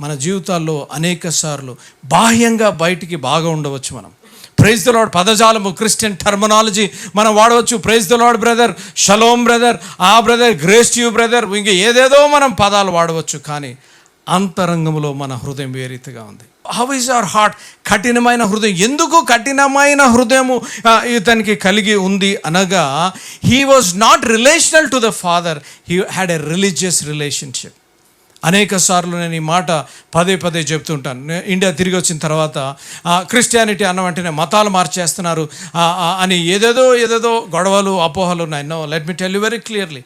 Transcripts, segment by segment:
మన జీవితాల్లో అనేక సార్లు బాహ్యంగా బయటికి బాగా ఉండవచ్చు మనం. ప్రైజ్ ద లాడ్ పదజాలము క్రిస్టియన్ టర్మనాలజీ మనం వాడవచ్చు. Praise the Lord brother shalom brother ah brother grace you brother ఇంక ఏదేదో మనం పదాలు వాడవచ్చు కానీ అంతరంగంలో మన హృదయం ఏ రీతిగా ఉంది? హౌ ఇస్ అవర్ హార్ట్ కఠినమైన హృదయం. ఎందుకు కఠినమైన హృదయము ఇతనికి కలిగి ఉంది అనగా he was not relational to the father he had a religious relationship అనేక సార్లు నేను ఈ మాట పదే పదే చెప్తుంటాను. ఇండియా తిరిగి వచ్చిన తర్వాత క్రిస్టియానిటీ అన్న వెంటనే మతాలు మార్చేస్తున్నారు. అని ఏదేదో ఏదేదో గొడవలు అపోహలు ఉన్నాయి. No let me tell you very clearly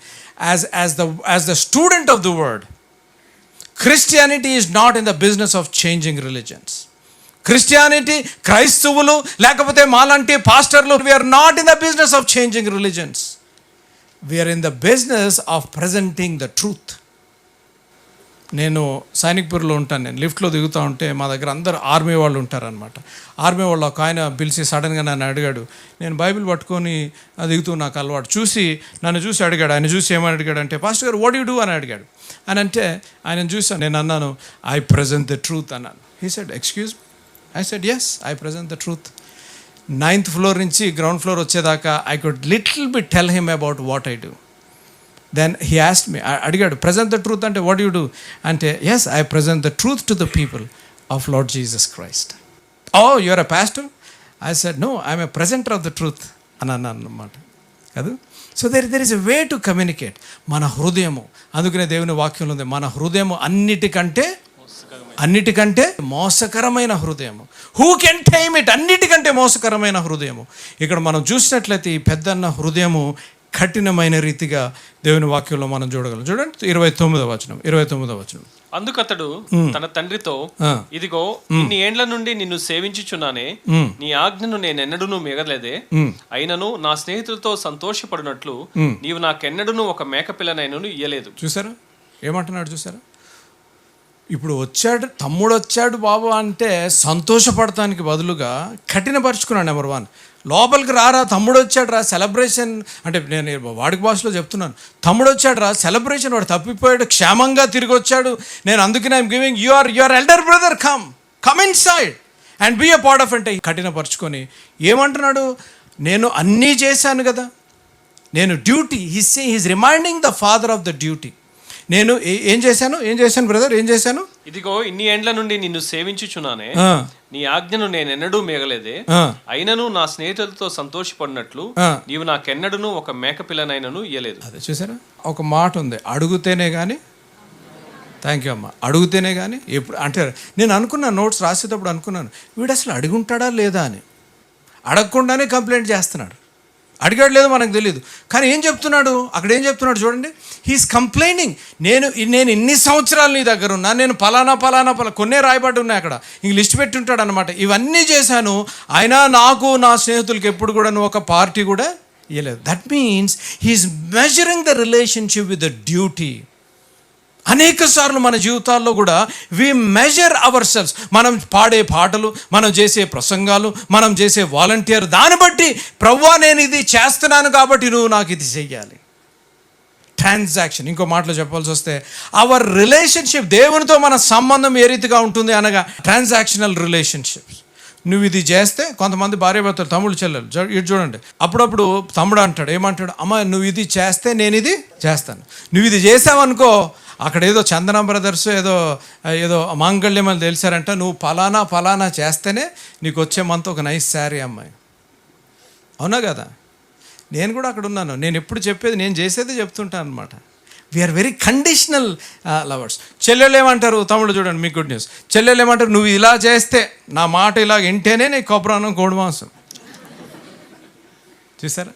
as as the as the student of the word Christianity is not in the business of changing religions Christianity క్రైస్తవులు లేకపోతే మాలాంటి పాస్టర్లు we are not in the business of changing religions we are in the business of presenting the truth నేను సైనిక్పూర్లో ఉంటాను నేను. లిఫ్ట్లో దిగుతూ ఉంటే మా దగ్గర అందరు ఆర్మీ వాళ్ళు ఉంటారనమాట ఆర్మీ వాళ్ళు ఒక ఆయన పిలిచి సడన్గా నన్ను అడిగాడు నేను బైబిల్ పట్టుకొని దిగుతూ నాకు అలవాటు. చూసి నన్ను చూసి అడిగాడు ఆయన చూసి ఏమని అడిగాడు అంటే పాస్టర్ గారు వాట్ యూ డూ అని అడిగాడు. అని అంటే ఆయన చూసాను నేను అన్నాను ఐ ప్రజెంట్ ద ట్రూత్ అన్నాను. He said excuse I said yes I present the truth ninth floor నుంచి గ్రౌండ్ ఫ్లోర్ వచ్చేదాకా I could little be tell him about what I do then he asked me అడిగాడు present the truth అంటే what you do అంటే yes I present the truth to the people of Lord Jesus Christ oh your uh pastor I said no I'm a presenter of the truth అని అన్నాను అన్నమాట. కాదు? So there there is a way to communicate మన హృదయము అందుకనే దేవుని వాక్యంలో ఉంది మన హృదయము అన్నిటికంటే అన్నిటికంటే మోసకరమైన హృదయము. హూ కెన్ టైమ్ ఇట్ అన్నిటికంటే మోసకరమైన హృదయము. ఇక్కడ మనం చూసినట్లయితే ఈ పెద్దన్న హృదయము కఠినమైన రీతిగా దేవుని వాక్యంలో మనం చూడగలం. చూడండి ఇరవై తొమ్మిదవ వచనం ఇరవై తొమ్మిదవ వచనం. అందుకతడు తన తండ్రితో. ఇదిగో ఇన్ని ఏండ్ల నుండి నిన్ను సేవించుచున్నానే నీ ఆజ్ఞను నేనెన్నడూను మిగలేదే అయినను నా స్నేహితులతో సంతోషపడినట్లు నీవు నాకెన్నడూను ఒక మేకపిల్లనైనను ఇయ్యలేదు. చూసారా? ఏమంటున్నాడు చూసారా? ఇప్పుడు వచ్చాడు తమ్ముడు వచ్చాడు బాబు అంటే సంతోషపడటానికి బదులుగా కఠినపరుచుకున్నాను నెంబర్ వన్ లోపలికి రారా తమ్ముడు వచ్చాడు రా సెలబ్రేషన్ అంటే నేను వాడికి భాషలో చెప్తున్నాను. తమ్ముడు వచ్చాడు రా సెలబ్రేషన్ వాడు తప్పిపోయాడు క్షేమంగా తిరిగి వచ్చాడు నేను అందుకే I'm giving your your elder brother come come inside and be a part of అంటే కఠినపరుచుకొని ఏమంటున్నాడు? నేను అన్నీ చేశాను కదా. నేను duty his he's reminding the father of the duty నేను ఏ- ఏం చేశాను? ఏం చేశాను బ్రదర్ ఏం చేశాను? ఇదిగో ఇన్ని ఏండ్ల నుండి నిన్ను సేవించుచున్నానే. నీ ఆజ్ఞను నేనెన్నడూ మిగలేదే. ఆ, అయినను నా స్నేహితులతో సంతోషపడినట్లు. నీవు నాకెన్నడూను ఒక మేకపిల్లనైనను ఇయ్యలేదు. అదే చూసారా? ఒక మాట ఉంది. అడుగుతేనే కానీ థ్యాంక్ యూ అమ్మ. అడుగుతేనే కానీ ఎప్పుడు అంటే నేను అనుకున్నాను నోట్స్ రాసేటప్పుడు అనుకున్నాను వీడు అసలు అడుగుంటాడా లేదా అని. అడగకుండానే కంప్లైంట్ చేస్తున్నాడు. అడిగాడు లేదో మనకు తెలియదు కానీ ఏం చెప్తున్నాడు? అక్కడ ఏం చెప్తున్నాడు చూడండి. హీస్ కంప్లైనింగ్ నేను నేను ఇన్ని సంవత్సరాలు నీ దగ్గర ఉన్నా నేను పలానా పలానా పలా కొన్నే రాయబడి ఉన్నాయి అక్కడ. ఇంక లిస్ట్ పెట్టి ఉంటాడు అనమాట ఇవన్నీ చేశాను అయినా నాకు నా స్నేహితులకి ఎప్పుడు కూడా నువ్వు ఒక పార్టీ కూడా ఇవ్వలేదు that means he's measuring the relationship with the duty అనేక సార్లు మన జీవితాల్లో కూడా వి మెజర్ అవర్ సెల్స్ మనం పాడే పాటలు మనం చేసే ప్రసంగాలు మనం చేసే వాలంటీర్ దాన్ని బట్టి ప్రవ్వా నేను ఇది చేస్తున్నాను కాబట్టి నువ్వు నాకు ఇది చెయ్యాలి. ట్రాన్సాక్షన్ ఇంకో మాటలో చెప్పాల్సి వస్తే అవర్ రిలేషన్షిప్ దేవునితో మన సంబంధం ఏ రీతిగా ఉంటుంది అనగా ట్రాన్సాక్షనల్ రిలేషన్షిప్స్ నువ్వు ఇది చేస్తే కొంతమంది భార్యాభర్తలు తమ్ముడు చెల్లెలు ఇటు చూడండి. అప్పుడప్పుడు తమ్ముడు అంటాడు ఏమంటాడు అమ్మ నువ్వు ఇది చేస్తే నేను ఇది చేస్తాను. నువ్వు ఇది చేసావనుకో అక్కడ ఏదో చందన బ్రదర్స్ ఏదో ఏదో మాంగళ్యం అని తెలిసారంట నువ్వు ఫలానా ఫలానా చేస్తేనే నీకు వచ్చే మంత్ ఒక నైస్ శారీ అమ్మాయి. అవునా కదా? నేను కూడా అక్కడ ఉన్నాను. నేను ఎప్పుడు చెప్పేది నేను చేసేది చెప్తుంటాను అనమాట వీఆర్ వెరీ కండిషనల్ లవర్స్ చెల్లెలు ఏమంటారు? తమ్ముడు చూడండి మీకు గుడ్ న్యూస్ చెల్లెలు ఏమంటారు? నువ్వు ఇలా చేస్తే నా మాట ఇలా వింటేనే నీ కొబ్బరానం కోడి మాంసం. చూసారా?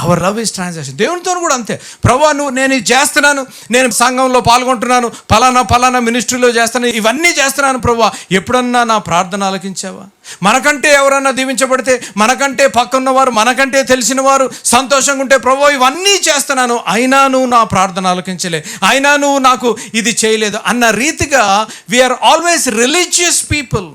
అవర్ లవ్ ఇస్ ట్రాన్సాక్షన్ దేవునితో కూడా అంతే. ప్రభా నువ్వు నేను ఇది చేస్తున్నాను నేను సంఘంలో పాల్గొంటున్నాను ఫలానా ఫలానా మినిస్ట్రీలో చేస్తాను ఇవన్నీ చేస్తున్నాను ప్రభా. ఎప్పుడన్నా నా ప్రార్థన ఆలకించావా? మనకంటే ఎవరన్నా దీవించబడితే మనకంటే పక్కన్న వారు మనకంటే తెలిసిన వారు సంతోషంగా ఉంటే ప్రభు ఇవన్నీ చేస్తున్నాను. అయినా నువ్వు నా ప్రార్థన ఆలకించలే. అయినా నువ్వు నాకు ఇది చేయలేదు. అన్న రీతిగా వీఆర్ ఆల్వేస్ రిలీజియస్ పీపుల్